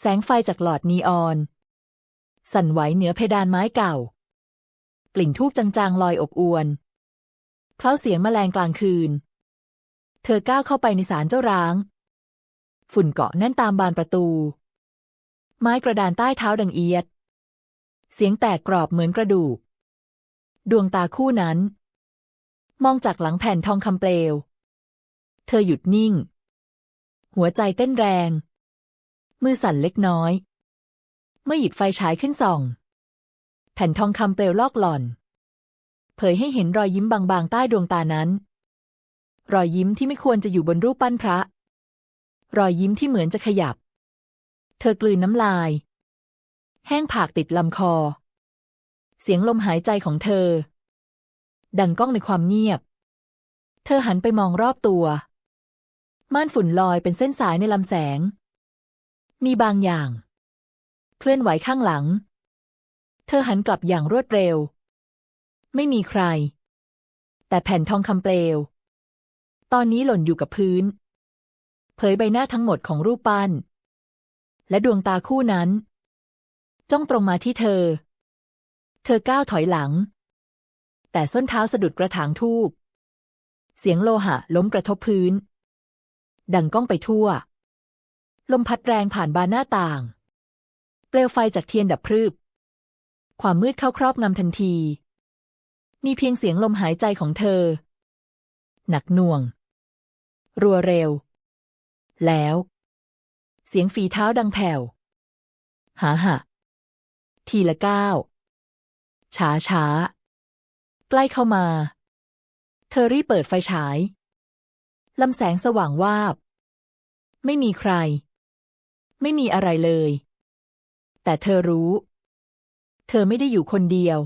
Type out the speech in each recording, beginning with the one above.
แสงไฟจากหลอดนีออน สั่นไหวเหนือเพดานไม้เก่า กลิ่นทูบจางๆลอยอบอวนเคล้าเสียงแมลงกลางคืน เธอก้าวเข้าไปในศาลเจ้าร้าง ฝุ่นเกาะแน่นตามบานประตู ไม้กระดานใต้เท้าดังเอียด เสียงแตกกรอบเหมือนกระดูก ดวงตาคู่นั้น มองจากหลังแผ่นทองคำเปลว เธอหยุดนิ่ง หัวใจเต้นแรง มือสั่นเล็กน้อย เมื่อหยิบไฟฉายขึ้นส่อง แผ่นทองคำเปลวลอกหล่อน เผยให้เห็นรอยยิ้มบางๆ ใต้ดวงตานั้น รอยยิ้มที่ไม่ควรจะอยู่บนรูปปั้นพระ รอยยิ้มที่เหมือนจะขยับ เธอกลืนน้ำลาย แห้งผากติดลำคอ เสียงลมหายใจของเธอ ดังก้องในความเงียบ เธอหันไปมองรอบตัวม่านฝุ่นลอยเป็นเส้นสายในลำแสง มีบางอย่าง เคลื่อนไหวข้างหลัง เธอหันกลับอย่างรวดเร็ว ไม่มีใคร แต่แผ่นทองคำเปลว ตอนนี้หล่นอยู่กับพื้น เผยใบหน้าทั้งหมดของรูปปั้น และดวงตาคู่นั้น จ้องตรงมาที่เธอ เธอก้าวถอยหลัง แต่ส้นเท้าสะดุดกระถางทูบเสียงโลหะล้มกระทบพื้น ดังก้องไปทั่ว ลมพัดแรงผ่านบานหน้าต่าง เปลวไฟจากเทียนดับพรึบ ความมืดเข้าครอบงำทันที มีเพียงเสียงลมหายใจของเธอ หนักหน่วง รัวเร็ว แล้ว เสียงฝีเท้าดังแผ่ว หาหะ ทีละก้าวช้าช้า ใกล้เข้ามา เธอรีบเปิดไฟฉาย ลำแสงสว่างวาบ ไม่มีใคร ไม่มีอะไรเลย แต่เธอรู้ เธอไม่ได้อยู่คนเดียว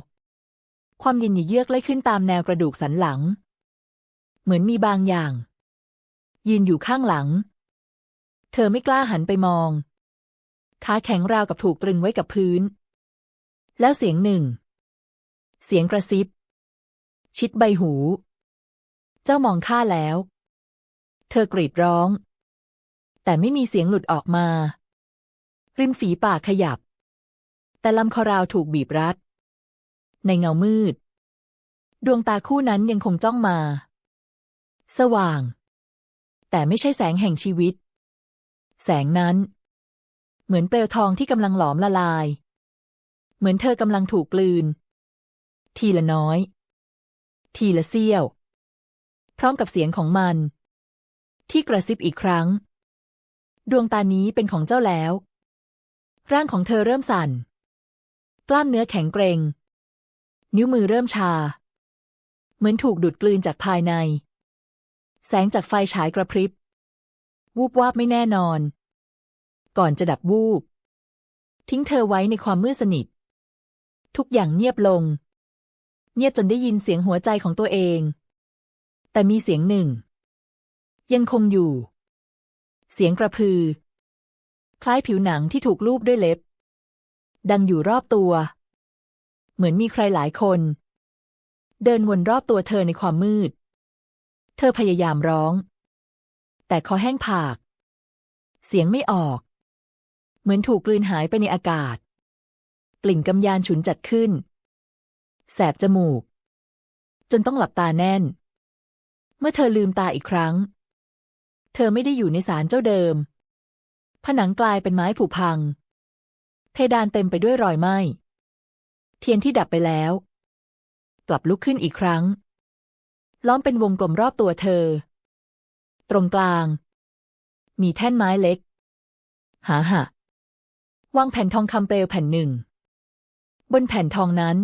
ความเย็นเยือกไล่ขึ้นตามแนวกระดูกสันหลัง เหมือนมีบางอย่าง ยืนอยู่ข้างหลัง เธอไม่กล้าหันไปมอง ขาแข็งราวกับถูกตรึงไว้กับพื้น แล้วเสียงหนึ่ง เสียงกระซิบ ชิดใบหู เจ้ามองข้าแล้ว เธอกรีดร้องแต่ไม่มีเสียงหลุดออกมา ริมฝีปากขยับ แต่ลำคอราวถูกบีบรัด ในเงามืด ดวงตาคู่นั้นยังคงจ้องมา สว่าง แต่ไม่ใช่แสงแห่งชีวิต แสงนั้น เหมือนเปลวทองที่กำลังหลอมละลาย เหมือนเธอกำลังถูกกลืน ทีละน้อย ทีละเสี้ยว พร้อมกับเสียงของมัน ที่กระซิบอีกครั้ง ดวงตานี้เป็นของเจ้าแล้ว ร่างของเธอเริ่มสั่น กล้ามเนื้อแข็งเกร็ง นิ้วมือเริ่มชา เหมือนถูกดูดกลืนจากภายใน แสงจากไฟฉายกระพริบ วูบวาบไม่แน่นอน ก่อนจะดับวูบ ทิ้งเธอไว้ในความมืดสนิท ทุกอย่างเงียบลง เงียบจนได้ยินเสียงหัวใจของตัวเอง แต่มีเสียงหนึ่ง ยังคงอยู่ เสียงกระพือ คล้ายผิวหนังที่ถูกลูบด้วยเล็บ ดังอยู่รอบตัว เหมือนมีใครหลายคน เดินวนรอบตัวเธอในความมืด เธอพยายามร้อง แต่คอแห้งผาก เสียงไม่ออก เหมือนถูกกลืนหายไปในอากาศ กลิ่นกำยานฉุนจัดขึ้น แสบจมูก จนต้องหลับตาแน่น เมื่อเธอลืมตาอีกครั้ง เธอไม่ได้อยู่ในศาลเจ้าเดิม ผนังกลายเป็นไม้ผุพัง เพดานเต็มไปด้วยรอยไหม้ เทียนที่ดับไปแล้ว กลับลุกขึ้นอีกครั้ง ล้อมเป็นวงกลมรอบตัวเธอ ตรงกลาง มีแท่นไม้เล็ก หาหะวางแผ่นทองคำเปลวแผ่นหนึ่ง บนแผ่นทองนั้น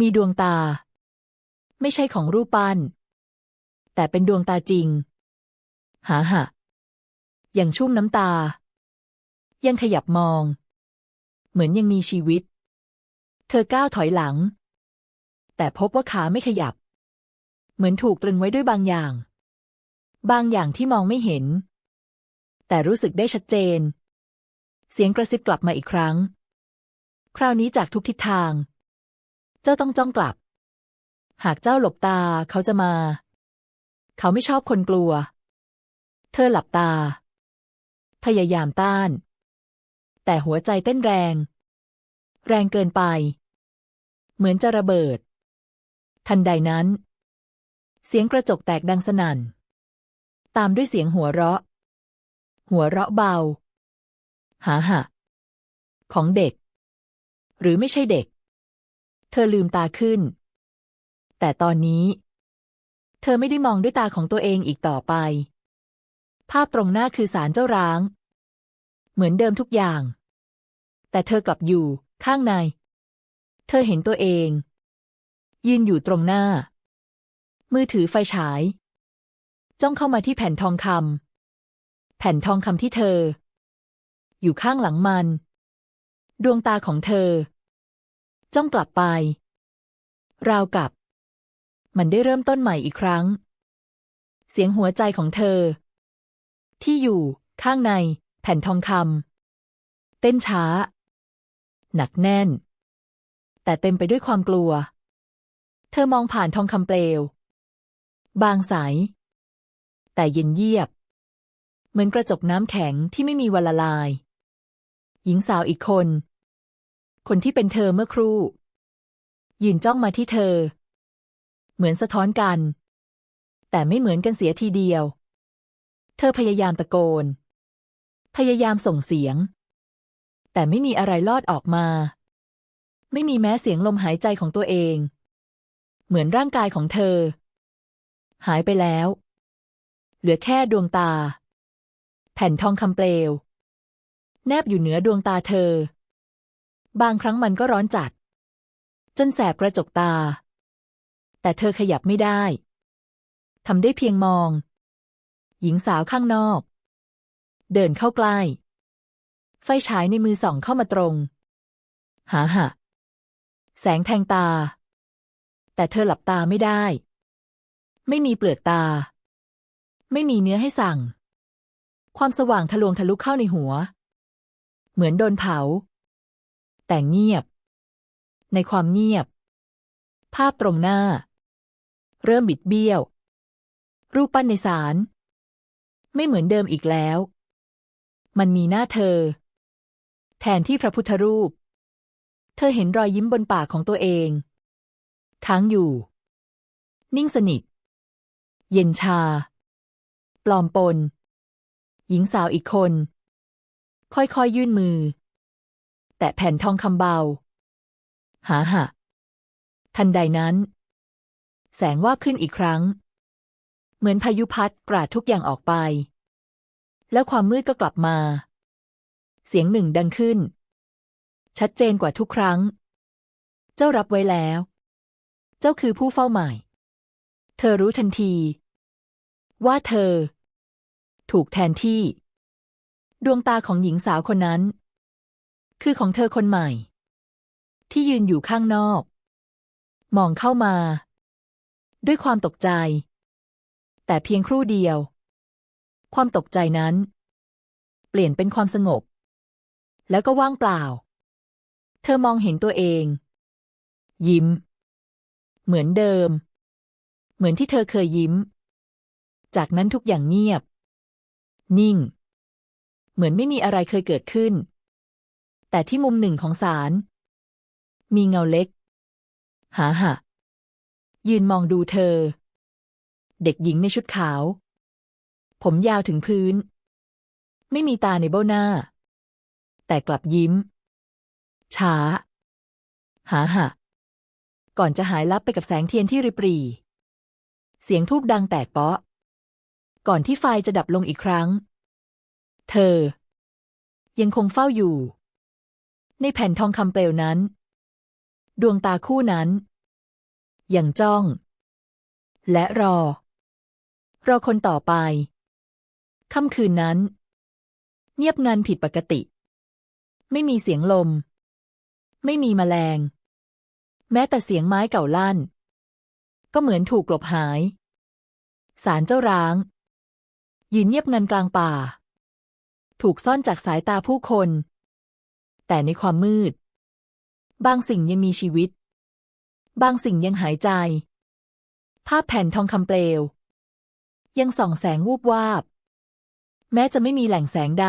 มีดวงตา ไม่ใช่ของรูปปั้น แต่เป็นดวงตาจริง หาหะ ยังชุ่มน้ำตา ยังขยับมอง เหมือนยังมีชีวิต เธอก้าวถอยหลัง แต่พบว่าขาไม่ขยับ เหมือนถูกตรึงไว้ด้วยบางอย่าง บางอย่างที่มองไม่เห็น แต่รู้สึกได้ชัดเจน เสียงกระซิบกลับมาอีกครั้ง คราวนี้จากทุกทิศทาง เจ้าต้องจ้องกลับ หากเจ้าหลบตาเขาจะมา เขาไม่ชอบคนกลัว เธอหลับตา พยายามต้าน แต่หัวใจเต้นแรง แรงเกินไป เหมือนจะระเบิด ทันใดนั้น เสียงกระจกแตกดังสนั่น ตามด้วยเสียงหัวเราะ หัวเราะเบา หาหะของเด็ก หรือไม่ใช่เด็ก เธอลืมตาขึ้น แต่ตอนนี้ เธอไม่ได้มองด้วยตาของตัวเองอีกต่อไป ภาพตรงหน้าคือสารเจ้าร้าง เหมือนเดิมทุกอย่าง แต่เธอกลับอยู่ข้างใน เธอเห็นตัวเอง ยืนอยู่ตรงหน้า มือถือไฟฉาย จ้องเข้ามาที่แผ่นทองคำแผ่นทองคำที่เธอ อยู่ข้างหลังมัน ดวงตาของเธอ จ้องกลับไป ราวกับ มันได้เริ่มต้นใหม่อีกครั้ง เสียงหัวใจของเธอ ที่อยู่ข้างใน แผ่นทองคำเต้นช้า หนักแน่น แต่เต็มไปด้วยความกลัว เธอมองผ่านทองคำเปลว บางใสแต่เย็นเยียบ เหมือนกระจกน้ำแข็งที่ไม่มีวันละลาย หญิงสาวอีกคน คนที่เป็นเธอเมื่อครู่ ยืนจ้องมาที่เธอ เหมือนสะท้อนกัน แต่ไม่เหมือนกันเสียทีเดียว เธอพยายามตะโกน พยายามส่งเสียง แต่ไม่มีอะไรลอดออกมา ไม่มีแม้เสียงลมหายใจของตัวเอง เหมือนร่างกายของเธอ หายไปแล้ว เหลือแค่ดวงตา แผ่นทองคำเปลว แนบอยู่เหนือดวงตาเธอ บางครั้งมันก็ร้อนจัด จนแสบกระจกตา แต่เธอขยับไม่ได้ทำได้เพียงมอง หญิงสาวข้างนอก เดินเข้าใกล้ ไฟฉายในมือส่องเข้ามาตรง หาหะแสงแทงตา แต่เธอหลับตาไม่ได้ ไม่มีเปลือกตา ไม่มีเนื้อให้สั่ง ความสว่างทะลวงทะลุเข้าในหัว เหมือนโดนเผา แต่เงียบ ในความเงียบ ภาพตรงหน้า เริ่มบิดเบี้ยว รูปปั้นในศาล ไม่เหมือนเดิมอีกแล้ว มันมีหน้าเธอ แทนที่พระพุทธรูป เธอเห็นรอยยิ้มบนปากของตัวเองค้างอยู่ นิ่งสนิท เย็นชา ปลอมปน หญิงสาวอีกคน ค่อยๆยยื่นมือ แต่แผ่นทองคำเบา หาหะทันใดนั้น แสงว่าขึ้นอีกครั้ง เหมือนพายุพัดกราดทุกอย่างออกไป แล้วความมืดก็กลับมา เสียงหนึ่งดังขึ้น ชัดเจนกว่าทุกครั้ง เจ้ารับไว้แล้ว เจ้าคือผู้เฝ้าใหม่เธอรู้ทันที ว่าเธอ ถูกแทนที่ ดวงตาของหญิงสาวคนนั้น คือของเธอคนใหม่ ที่ยืนอยู่ข้างนอก มองเข้ามา ด้วยความตกใจ แต่เพียงครู่เดียว ความตกใจนั้น เปลี่ยนเป็นความสงบ แล้วก็ว่างเปล่า เธอมองเห็นตัวเอง ยิ้ม เหมือนเดิม เหมือนที่เธอเคยยิ้ม จากนั้นทุกอย่างเงียบ นิ่ง เหมือนไม่มีอะไรเคยเกิดขึ้น แต่ที่มุมหนึ่งของศาลมีเงาเล็ก หาหะยืนมองดูเธอ เด็กหญิงในชุดขาว ผมยาวถึงพื้น ไม่มีตาในเบ้าหน้า แต่กลับยิ้ม ช้า หาหะก่อนจะหายลับไปกับแสงเทียนที่ริบหรี่เสียงทูบดังแตกเปาะ ก่อนที่ไฟจะดับลงอีกครั้ง เธอ ยังคงเฝ้าอยู่ ในแผ่นทองคำเปลวนั้น ดวงตาคู่นั้นยังจ้อง และรอ รอคนต่อไป ค่ำคืนนั้น เงียบงันผิดปกติ ไม่มีเสียงลม ไม่มีแมลง แม้แต่เสียงไม้เก่าลั่น ก็เหมือนถูกกลบหาย สารเจ้าร้าง ยืนเงียบงันกลางป่า ถูกซ่อนจากสายตาผู้คน แต่ในความมืด บางสิ่งยังมีชีวิต บางสิ่งยังหายใจ ภาพแผ่นทองคำเปลว ยังส่องแสงวูบวาบ แม้จะไม่มีแหล่งแสงใด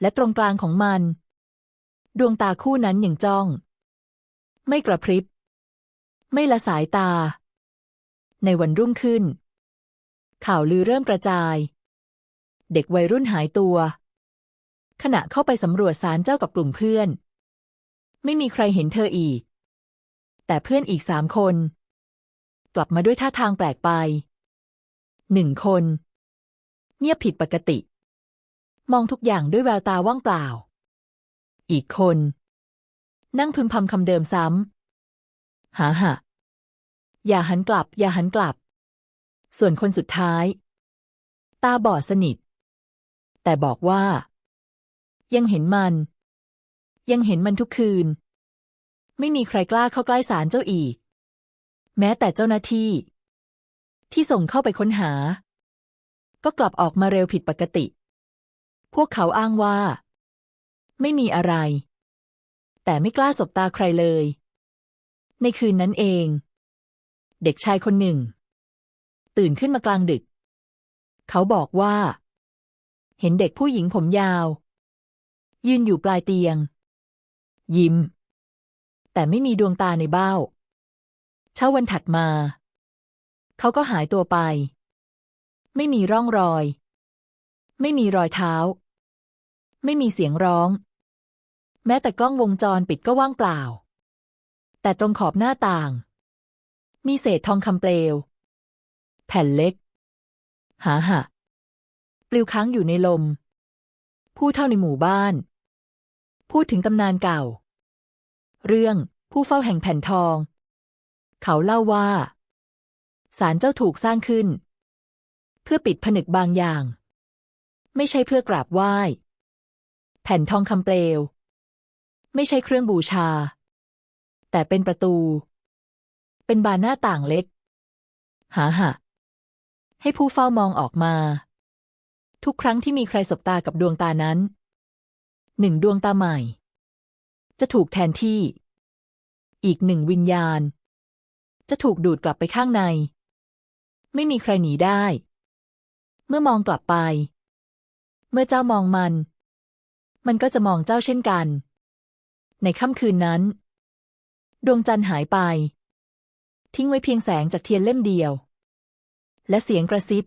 และตรงกลางของมัน ดวงตาคู่นั้นยังจ้อง ไม่กระพริบ ไม่ละสายตา ในวันรุ่งขึ้น ข่าวลือเริ่มกระจาย เด็กวัยรุ่นหายตัว ขณะเข้าไปสำรวจศาลเจ้ากับกลุ่มเพื่อน ไม่มีใครเห็นเธออีก แต่เพื่อนอีกสามคน กลับมาด้วยท่าทางแปลกไป หนึ่งคน เงียบผิดปกติ มองทุกอย่างด้วยแววตาว่างเปล่า อีกคน นั่งพึมพำคำเดิมซ้ำหาหะอย่าหันกลับ อย่าหันกลับ ส่วนคนสุดท้าย ตาบอดสนิท แต่บอกว่า ยังเห็นมัน ยังเห็นมันทุกคืน ไม่มีใครกล้าเข้าใกล้ศาลเจ้าอีก แม้แต่เจ้าหน้าที่ ที่ส่งเข้าไปค้นหา ก็กลับออกมาเร็วผิดปกติ พวกเขาอ้างว่า ไม่มีอะไร แต่ไม่กล้าสบตาใครเลย ในคืนนั้นเอง เด็กชายคนหนึ่ง ตื่นขึ้นมากลางดึก เขาบอกว่า เห็นเด็กผู้หญิงผมยาว ยืนอยู่ปลายเตียง ยิ้ม แต่ไม่มีดวงตาในเบ้า เช้าวันถัดมา เขาก็หายตัวไป ไม่มีร่องรอย ไม่มีรอยเท้า ไม่มีเสียงร้อง แม้แต่กล้องวงจรปิดก็ว่างเปล่า แต่ตรงขอบหน้าต่าง มีเศษทองคำเปลว แผ่นเล็ก หาหะปลิวค้างอยู่ในลม ผู้เท่าในหมู่บ้าน พูดถึงตำนานเก่า เรื่องผู้เฝ้าแห่งแผ่นทอง เขาเล่าว่า ศาลเจ้าถูกสร้างขึ้น เพื่อปิดผนึกบางอย่าง ไม่ใช่เพื่อกราบไหว้ แผ่นทองคำเปลว ไม่ใช่เครื่องบูชา แต่เป็นประตู เป็นบานหน้าต่างเล็ก หาหะให้ผู้เฝ้ามองออกมา ทุกครั้งที่มีใครสบตากับดวงตานั้น หนึ่งดวงตาใหม่ จะถูกแทนที่ อีกหนึ่งวิญญาณ จะถูกดูดกลับไปข้างใน ไม่มีใครหนีได้ เมื่อมองกลับไป เมื่อเจ้ามองมัน มันก็จะมองเจ้าเช่นกัน ในค่ำคืนนั้น ดวงจันทร์หายไป ทิ้งไว้เพียงแสงจากเทียนเล่มเดียว และเสียงกระซิบ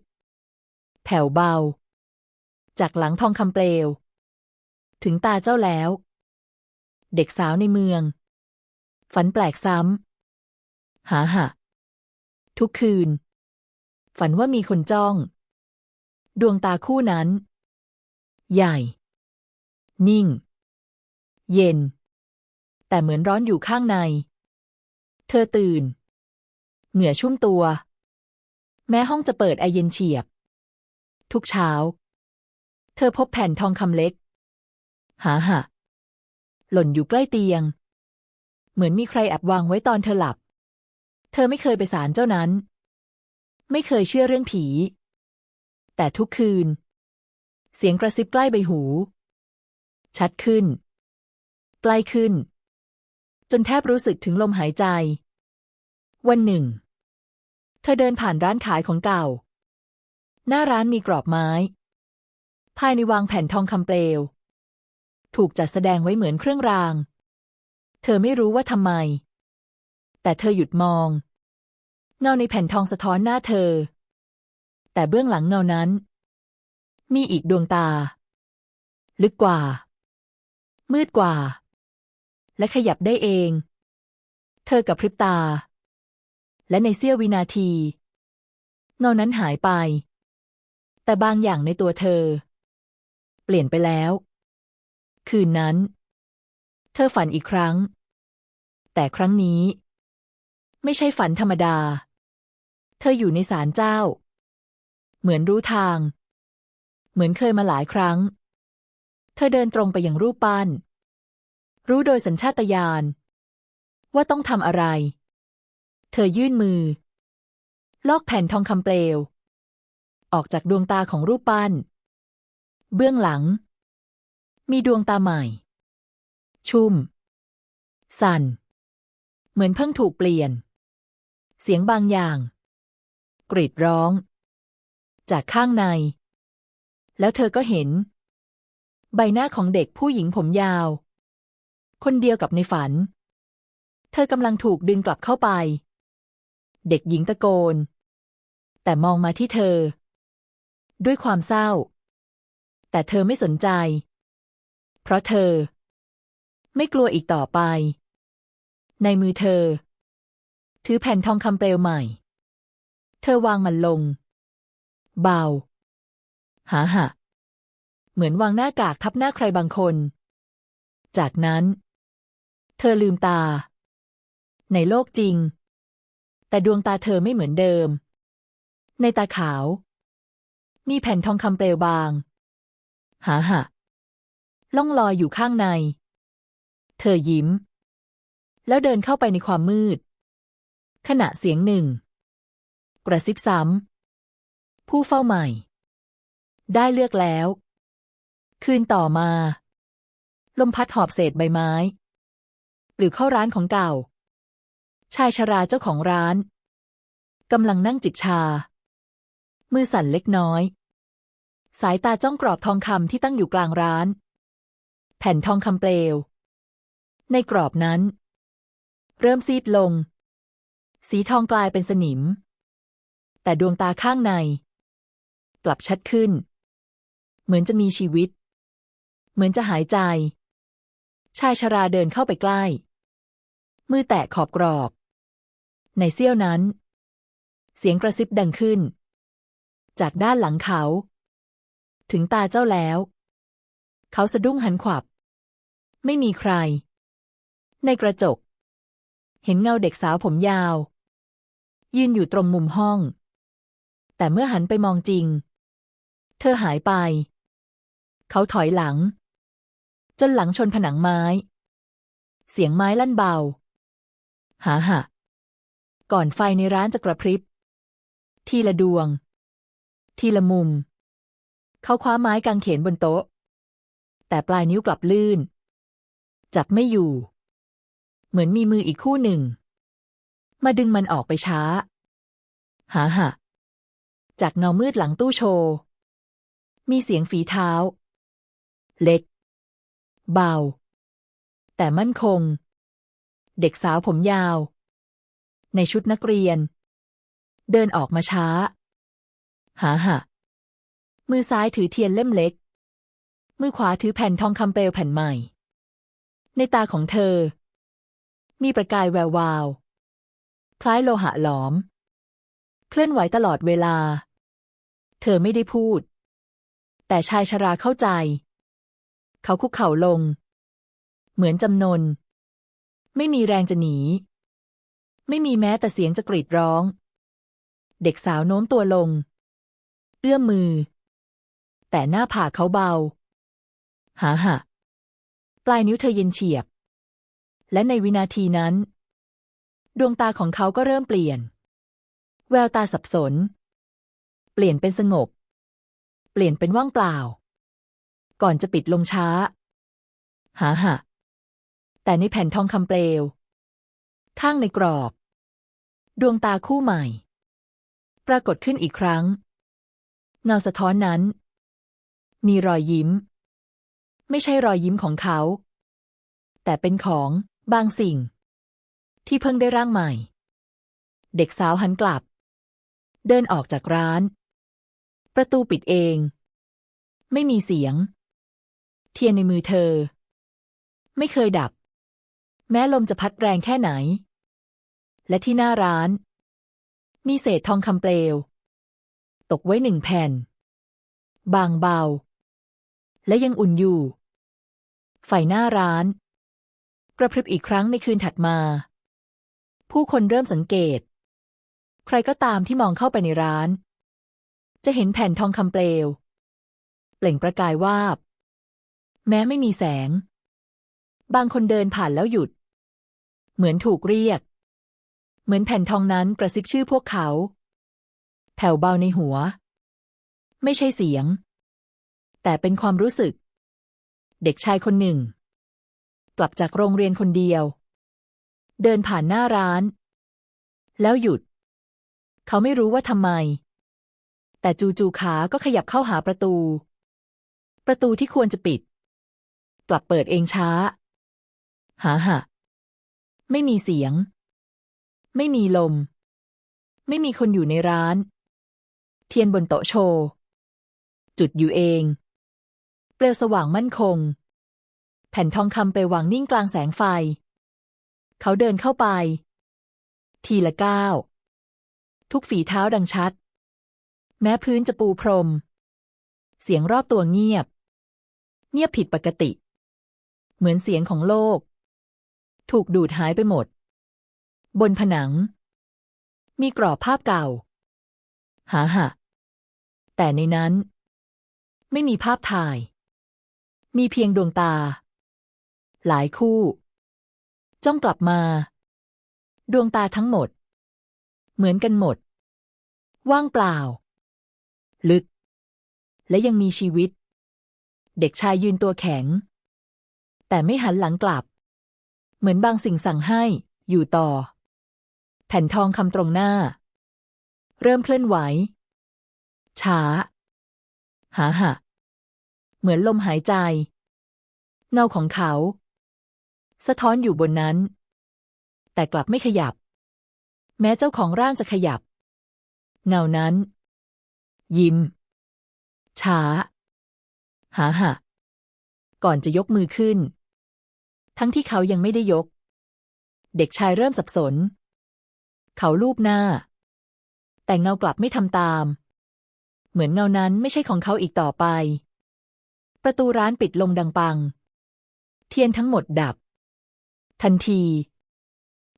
แผ่วเบา จากหลังทองคำเปลว ถึงตาเจ้าแล้ว เด็กสาวในเมือง ฝันแปลกซ้ำหาหะทุกคืน ฝันว่ามีคนจ้อง ดวงตาคู่นั้น ใหญ่ นิ่ง เย็น แต่เหมือนร้อนอยู่ข้างใน เธอตื่น เหงื่อชุ่มตัว แม้ห้องจะเปิดไอเย็นเฉียบ ทุกเช้า เธอพบแผ่นทองคำเล็ก หาหะหล่นอยู่ใกล้เตียง เหมือนมีใครแอบวางไว้ตอนเธอหลับ เธอไม่เคยไปศาลเจ้านั้น ไม่เคยเชื่อเรื่องผี แต่ทุกคืน เสียงกระซิบใกล้ใบหู ชัดขึ้น ใกล้ขึ้น จนแทบรู้สึกถึงลมหายใจ วันหนึ่ง เธอเดินผ่านร้านขายของเก่า หน้าร้านมีกรอบไม้ ภายในวางแผ่นทองคำเปลว ถูกจัดแสดงไว้เหมือนเครื่องราง เธอไม่รู้ว่าทำไม แต่เธอหยุดมอง เงาในแผ่นทองสะท้อนหน้าเธอ แต่เบื้องหลังเงานั้น มีอีกดวงตา ลึกกว่า มืดกว่า และขยับได้เอง เธอกับพริบตา และในเสี้ยววินาที เงานั้นหายไป แต่บางอย่างในตัวเธอ เปลี่ยนไปแล้ว คืนนั้น เธอฝันอีกครั้ง แต่ครั้งนี้ ไม่ใช่ฝันธรรมดา เธออยู่ในศาลเจ้า เหมือนรู้ทาง เหมือนเคยมาหลายครั้ง เธอเดินตรงไปยังรูปปั้น รู้โดยสัญชาตญาณว่าต้องทำอะไร เธอยื่นมือ ลอกแผ่นทองคำเปลว ออกจากดวงตาของรูปปั้น เบื้องหลัง มีดวงตาใหม่ ชุ่ม สั่น เหมือนเพิ่งถูกเปลี่ยน เสียงบางอย่าง กรีดร้อง จากข้างใน แล้วเธอก็เห็น ใบหน้าของเด็กผู้หญิงผมยาว คนเดียวกับในฝัน เธอกำลังถูกดึงกลับเข้าไป เด็กหญิงตะโกน แต่มองมาที่เธอ ด้วยความเศร้า แต่เธอไม่สนใจ เพราะเธอ ไม่กลัวอีกต่อไป ในมือเธอ ถือแผ่นทองคำเปลวใหม่ เธอวางมันลง เบา หาหะ เหมือนวางหน้ากากทับหน้าใครบางคน จากนั้น เธอลืมตา ในโลกจริง แต่ดวงตาเธอไม่เหมือนเดิม ในตาขาว มีแผ่นทองคำเปลวบาง หาหะ ล่องลอยอยู่ข้างใน เธอยิ้ม แล้วเดินเข้าไปในความมืด ขณะเสียงหนึ่ง กระซิบซ้ำ ผู้เฝ้าใหม่ ได้เลือกแล้ว คืนต่อมา ลมพัดหอบเศษใบไม้ หรือเข้าร้านของเก่า ชายชราเจ้าของร้านกำลังนั่งจิบชา มือสั่นเล็กน้อย สายตาจ้องกรอบทองคำที่ตั้งอยู่กลางร้าน แผ่นทองคำเปลว ในกรอบนั้น เริ่มซีดลง สีทองกลายเป็นสนิม แต่ดวงตาข้างใน กลับชัดขึ้น เหมือนจะมีชีวิต เหมือนจะหายใจ ชายชราเดินเข้าไปใกล้ มือแตะขอบกรอบ ในเสี้ยวนั้น เสียงกระซิบดังขึ้น จากด้านหลังเขา ถึงตาเจ้าแล้ว เขาสะดุ้งหันขวับ ไม่มีใคร ในกระจกเห็นเงาเด็กสาวผมยาว ยืนอยู่ตรงมุมห้อง แต่เมื่อหันไปมองจริง เธอหายไป เขาถอยหลัง จนหลังชนผนังไม้ เสียงไม้ลั่นเบา หาหะ ก่อนไฟในร้านจะกระพริบ ทีละดวง ทีละมุม เขาคว้าไม้กางเขนบนโต๊ะ แต่ปลายนิ้วกลับลื่น จับไม่อยู่ เหมือนมีมืออีกคู่หนึ่ง มาดึงมันออกไปช้า หาหะจากเงามืดหลังตู้โชว์ มีเสียงฝีเท้า เล็ก เบา แต่มั่นคง เด็กสาวผมยาว ในชุดนักเรียน เดินออกมาช้า หาหะมือซ้ายถือเทียนเล่มเล็ก มือขวาถือแผ่นทองคำเปลวแผ่นใหม่ ในตาของเธอ มีประกายแวววาว ล้ายโลหะหลอม เคลื่อนไหวตลอดเวลา เธอไม่ได้พูด แต่ชายชราเข้าใจ เขาคุกเข่าลง เหมือนจำนน ไม่มีแรงจะหนี ไม่มีแม้แต่เสียงจะกรีดร้อง เด็กสาวโน้มตัวลง เอื้อมมือ แต่หน้าผากเขาเบา หาหะปลายนิ้วเธอเย็นเฉียบ และในวินาทีนั้น ดวงตาของเขาก็เริ่มเปลี่ยน แววตาสับสน เปลี่ยนเป็นสงบ เปลี่ยนเป็นว่างเปล่า ก่อนจะปิดลงช้า หาหะแต่ในแผ่นทองคำเปลว ข้างในกรอบ ดวงตาคู่ใหม่ ปรากฏขึ้นอีกครั้ง เงาสะท้อนนั้น มีรอยยิ้ม ไม่ใช่รอยยิ้มของเขา แต่เป็นของบางสิ่ง ที่เพิ่งได้ร่างใหม่ เด็กสาวหันกลับ เดินออกจากร้าน ประตูปิดเอง ไม่มีเสียง เทียนในมือเธอ ไม่เคยดับ แม้ลมจะพัดแรงแค่ไหน และที่หน้าร้าน มีเศษทองคำเปลว ตกไว้หนึ่งแผ่น บางเบา และยังอุ่นอยู่ ไฟหน้าร้าน กระพริบอีกครั้งในคืนถัดมา ผู้คนเริ่มสังเกต ใครก็ตามที่มองเข้าไปในร้าน จะเห็นแผ่นทองคำเปลว เปล่งประกายวาบ แม้ไม่มีแสง บางคนเดินผ่านแล้วหยุด เหมือนถูกเรียก เหมือนแผ่นทองนั้นกระซิบชื่อพวกเขา แผ่วเบาในหัว ไม่ใช่เสียง แต่เป็นความรู้สึก เด็กชายคนหนึ่ง กลับจากโรงเรียนคนเดียว เดินผ่านหน้าร้าน แล้วหยุด เขาไม่รู้ว่าทำไม แต่จู่ๆขาก็ขยับเข้าหาประตู ประตูที่ควรจะปิด กลับเปิดเองช้า หาหะไม่มีเสียง ไม่มีลม ไม่มีคนอยู่ในร้าน เทียนบนโต๊ะโชว์ จุดอยู่เอง เปลวสว่างมั่นคง แผ่นทองคำไปวางนิ่งกลางแสงไฟ เขาเดินเข้าไป ทีละก้าว ทุกฝีเท้าดังชัด แม้พื้นจะปูพรม เสียงรอบตัวเงียบ เงียบผิดปกติ เหมือนเสียงของโลก ถูกดูดหายไปหมด บนผนัง มีกรอบภาพเก่า หาหะแต่ในนั้น ไม่มีภาพถ่าย มีเพียงดวงตา หลายคู่ จ้องกลับมา ดวงตาทั้งหมด เหมือนกันหมด ว่างเปล่า ลึก และยังมีชีวิต เด็กชายยืนตัวแข็ง แต่ไม่หันหลังกลับ เหมือนบางสิ่งสั่งให้อยู่ต่อ แผ่นทองคำตรงหน้า เริ่มเคลื่อนไหว ช้า หาหะ เหมือนลมหายใจ เงาของเขา สะท้อนอยู่บนนั้น แต่กลับไม่ขยับ แม้เจ้าของร่างจะขยับ เงานั้น ยิ้ม ช้า หาหะก่อนจะยกมือขึ้น ทั้งที่เขายังไม่ได้ยก เด็กชายเริ่มสับสน เขาลูบหน้า แต่เงากลับไม่ทำตาม เหมือนเงานั้นไม่ใช่ของเขาอีกต่อไป ประตูร้านปิดลงดังปัง เทียนทั้งหมดดับ ทันที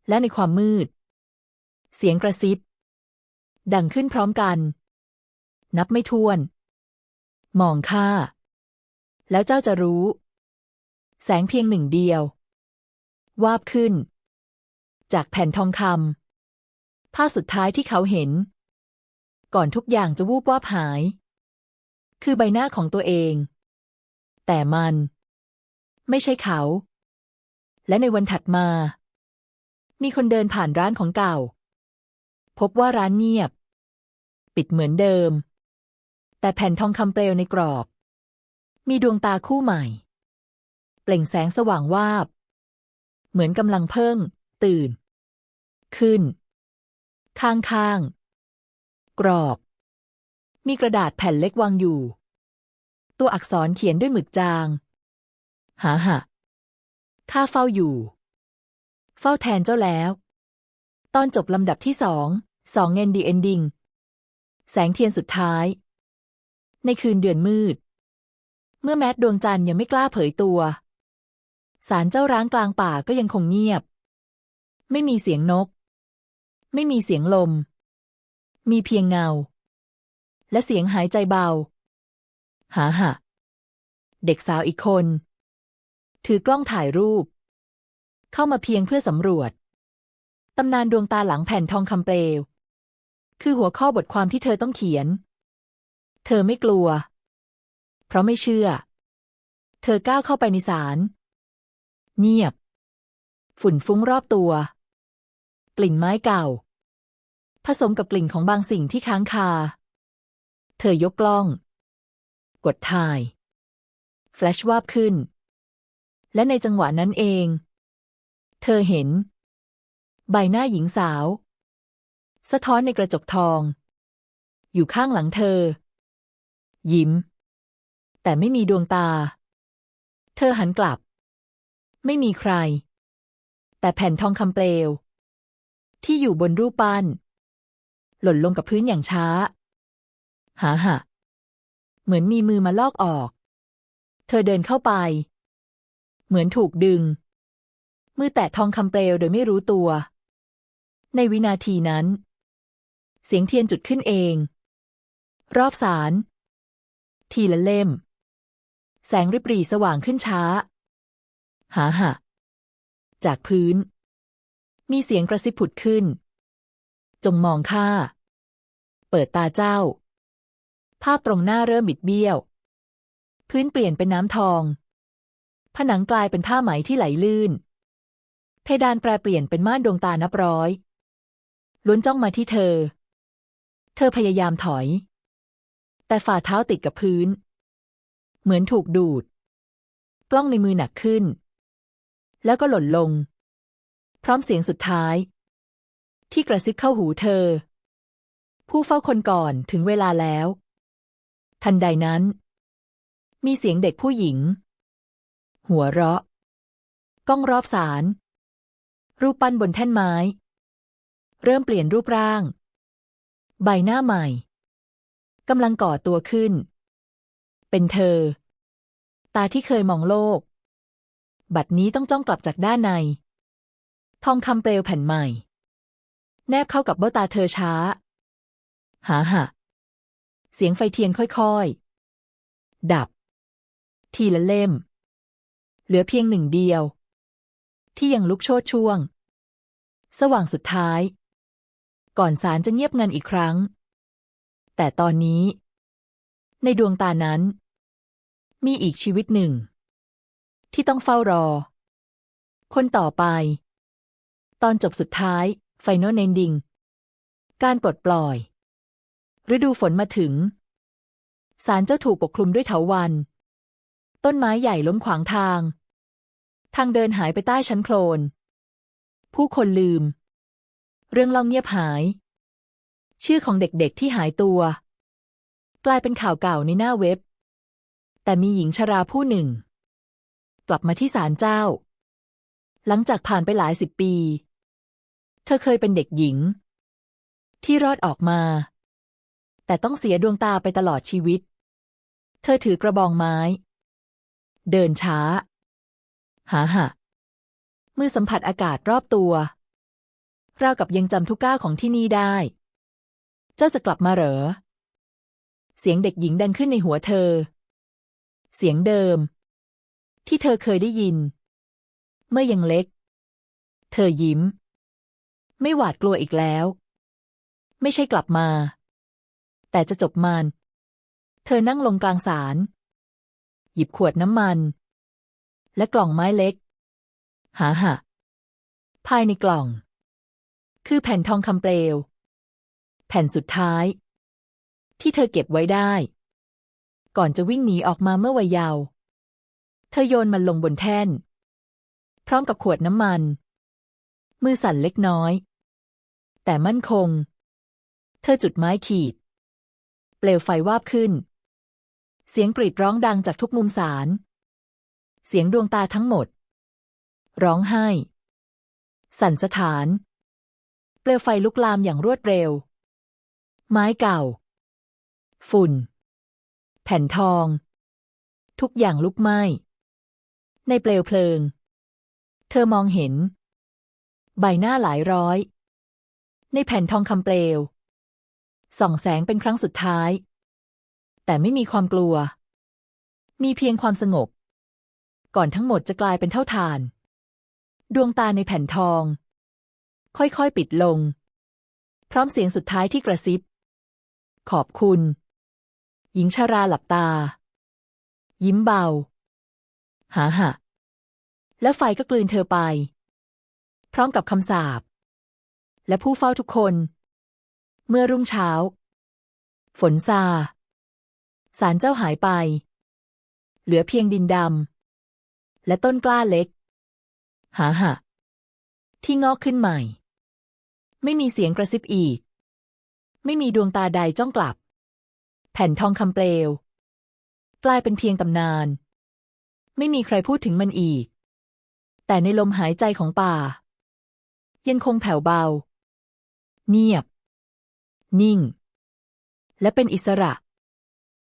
และในความมืด เสียงกระซิบ ดังขึ้นพร้อมกัน นับไม่ถ้วน มองข้า แล้วเจ้าจะรู้ แสงเพียงหนึ่งเดียว วาบขึ้น จากแผ่นทองคำภาพสุดท้ายที่เขาเห็น ก่อนทุกอย่างจะวูบวาบหาย คือใบหน้าของตัวเอง แต่มัน ไม่ใช่เขา และในวันถัดมา มีคนเดินผ่านร้านของเก่า พบว่าร้านเงียบ ปิดเหมือนเดิม แต่แผ่นทองคำเปลวในกรอบ มีดวงตาคู่ใหม่ เปล่งแสงสว่างวาบ เหมือนกำลังเพิ่ง ตื่น ขึ้น ข้างข้างๆกรอบ มีกระดาษแผ่นเล็กวางอยู่ ตัวอักษรเขียนด้วยหมึกจาง หาหะ ข้าเฝ้าอยู่ เฝ้าแทนเจ้าแล้ว ตอนจบลำดับที่สองสองเอนดีเอนดิงแสงเทียนสุดท้าย ในคืนเดือนมืด เมื่อแมดดวงจันทร์ยังไม่กล้าเผยตัวสารเจ้าร้างกลางป่าก็ยังคงเงียบ ไม่มีเสียงนก ไม่มีเสียงลม มีเพียงเงา และเสียงหายใจเบา หาหะ เด็กสาวอีกคน ถือกล้องถ่ายรูป เข้ามาเพียงเพื่อสำรวจ ตำนานดวงตาหลังแผ่นทองคำเปลว คือหัวข้อบทความที่เธอต้องเขียน เธอไม่กลัว เพราะไม่เชื่อ เธอก้าวเข้าไปในศาลเงียบ ฝุ่นฟุ้งรอบตัว กลิ่นไม้เก่า ผสมกับกลิ่นของบางสิ่งที่ค้างคา เธอยกกล้อง กดถ่าย แฟลชวาบขึ้น และในจังหวะนั้นเอง เธอเห็น ใบหน้าหญิงสาว สะท้อนในกระจกทอง อยู่ข้างหลังเธอ ยิ้ม แต่ไม่มีดวงตา เธอหันกลับ ไม่มีใคร แต่แผ่นทองคำเปลว ที่อยู่บนรูปปั้น หล่นลงกับพื้นอย่างช้า หาหะเหมือนมีมือมาลอกออก เธอเดินเข้าไป เหมือนถูกดึง มือแตะทองคำเปลวโดยไม่รู้ตัว ในวินาทีนั้น เสียงเทียนจุดขึ้นเอง รอบศาลทีละเล่ม แสงริบหรี่สว่างขึ้นช้า หาหะจากพื้น มีเสียงกระซิบผุดขึ้น จงมองข้า เปิดตาเจ้า ภาพตรงหน้าเริ่มบิดเบี้ยว พื้นเปลี่ยนเป็นน้ำทอง ผนังกลายเป็นผ้าไหมที่ไหลลื่น เพดานแปรเปลี่ยนเป็นม่านดวงตานับร้อย ล้วนจ้องมาที่เธอ เธอพยายามถอย แต่ฝ่าเท้าติดกับพื้น เหมือนถูกดูด กล้องในมือหนักขึ้น แล้วก็หล่นลง พร้อมเสียงสุดท้าย ที่กระซิบเข้าหูเธอ ผู้เฝ้าคนก่อนถึงเวลาแล้ว ทันใดนั้น มีเสียงเด็กผู้หญิง หัวเราะ กล้องรอบศาลรูปปั้นบนแท่นไม้ เริ่มเปลี่ยนรูปร่าง ใบหน้าใหม่กำลังก่อตัวขึ้น เป็นเธอ ตาที่เคยมองโลก บัดนี้ต้องจ้องกลับจากด้านใน ทองคำเปลวแผ่นใหม่ แนบเข้ากับเบ้าตาเธอช้า หาหะเสียงไฟเทียนค่อยๆ ดับ ทีละเล่ม เหลือเพียงหนึ่งเดียว ที่ยังลุกโชดช่วง สว่างสุดท้าย ก่อนสารจะเงียบงันอีกครั้ง แต่ตอนนี้ ในดวงตานั้น มีอีกชีวิตหนึ่ง ที่ต้องเฝ้ารอ คนต่อไป ตอนจบสุดท้าย Final Ending การปลดปล่อย ฤดูฝนมาถึง สารเจ้าถูกปกคลุมด้วยเถาวัน ต้นไม้ใหญ่ล้มขวางทาง ทางเดินหายไปใต้ชั้นโคลน ผู้คนลืม เรื่องเล่าเงียบหาย ชื่อของเด็กๆที่หายตัว กลายเป็นข่าวเก่าในหน้าเว็บ แต่มีหญิงชราผู้หนึ่ง กลับมาที่ศาลเจ้า หลังจากผ่านไปหลายสิบปี เธอเคยเป็นเด็กหญิง ที่รอดออกมา แต่ต้องเสียดวงตาไปตลอดชีวิต เธอถือกระบองไม้ เดินช้าหาหะมือสัมผัสอากาศรอบตัวราวกับยังจำทุกก้าวของที่นี่ได้ เจ้าจะกลับมาเหรอ เสียงเด็กหญิงดังขึ้นในหัวเธอ เสียงเดิม ที่เธอเคยได้ยิน เมื่อยังเล็ก เธอยิ้ม ไม่หวาดกลัวอีกแล้ว ไม่ใช่กลับมา แต่จะจบมัน เธอนั่งลงกลางศาล หยิบขวดน้ำมัน และกล่องไม้เล็ก หาหะภายในกล่อง คือแผ่นทองคำเปลว แผ่นสุดท้าย ที่เธอเก็บไว้ได้ ก่อนจะวิ่งหนีออกมาเมื่อวัยเยาว์เธอโยนมันลงบนแท่น พร้อมกับขวดน้ำมัน มือสั่นเล็กน้อย แต่มั่นคง เธอจุดไม้ขีด เปลวไฟวาบขึ้น เสียงกรีดร้องดังจากทุกมุมศาล เสียงดวงตาทั้งหมด ร้องไห้ สั่นสถาน เปลวไฟลุกลามอย่างรวดเร็ว ไม้เก่า ฝุ่น แผ่นทอง ทุกอย่างลุกไหม้ ในเปลวเพลิง เธอมองเห็น ใบหน้าหลายร้อย ในแผ่นทองคำเปลวส่องแสงเป็นครั้งสุดท้าย แต่ไม่มีความกลัว มีเพียงความสงบ ก่อนทั้งหมดจะกลายเป็นเท่าทาน ดวงตาในแผ่นทอง ค่อยๆปิดลง พร้อมเสียงสุดท้ายที่กระซิบ ขอบคุณ หญิงชาราหลับตา ยิ้มเบา หาหะแล้วไฟก็กลืนเธอไป พร้อมกับคำสาปและผู้เฝ้าทุกคน เมื่อรุ่งเช้า ฝนซา สารเจ้าหายไป เหลือเพียงดินดำ และต้นกล้าเล็ก หาหะ ที่งอกขึ้นใหม่ ไม่มีเสียงกระซิบอีก ไม่มีดวงตาใดจ้องกลับ แผ่นทองคำเปลว กลายเป็นเพียงตำนาน ไม่มีใครพูดถึงมันอีก แต่ในลมหายใจของป่า ยังคงแผ่วเบา เงียบ นิ่ง และเป็นอิสระ